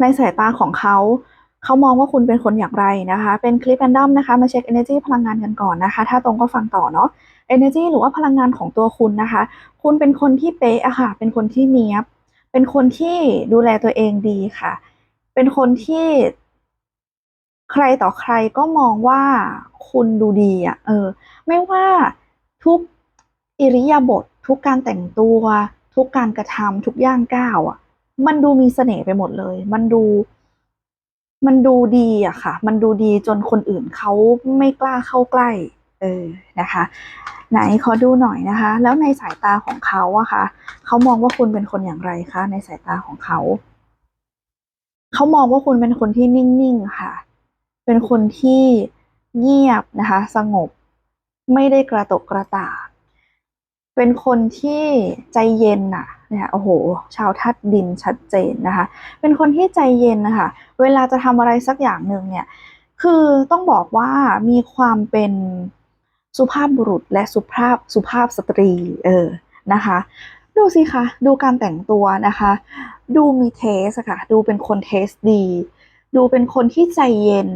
ในสายตาของเขา เขามองว่าคุณเป็นคนอย่างไรนะคะ เป็นคลิปแรนดอมนะคะ มาเช็ค energy พลังงานกันก่อนนะคะ ถ้าตรงก็ฟังต่อเนาะ energy หรือว่าพลังงานของตัวคุณนะคะ คุณเป็นคนที่เป๊ะอะค่ะ เป็นคนที่เนี้ยบ เป็นคนที่ดูแลตัวเองดีค่ะ เป็นคนที่ใครต่อใครก็มองว่าคุณดูดีอะเออ ไม่ว่าทุกอิริยาบถทุกการแต่งตัว ทุกการกระทำทุกย่างก้าวอะ มันดูมีเสน่ห์ไปหมดเลย มันดู มันดูดีอะค่ะ มันดูดีจนคนอื่นเขาไม่กล้าเข้าใกล้ เออนะคะ ไหนขอดูหน่อยนะคะ แล้วในสายตาของเขาอะคะเขามองว่าคุณเป็นคนอย่างไรคะในสายตาของเขาเขามองว่าคุณเป็นคนที่นิ่งๆค่ะ เป็นคนที่เงียบนะคะ สงบ ไม่ได้กระตกกระตาก เป็นคนที่ใจเย็นน่ะเนี่ยโอ้โห ชาวธาตุดินชัดเจนนะคะ เป็นคนที่ใจเย็นนะคะ เวลาจะทำอะไรสักอย่างหนึ่งเนี่ย คือต้องบอกว่ามีความเป็นสุภาพบุรุษและสุภาพสุภาพสตรีเออนะคะ ดูสิคะดูการแต่งตัวนะคะ ดูมีเทสอะค่ะ ดูเป็นคนเทสดี ดูเป็นคนที่ใจเย็น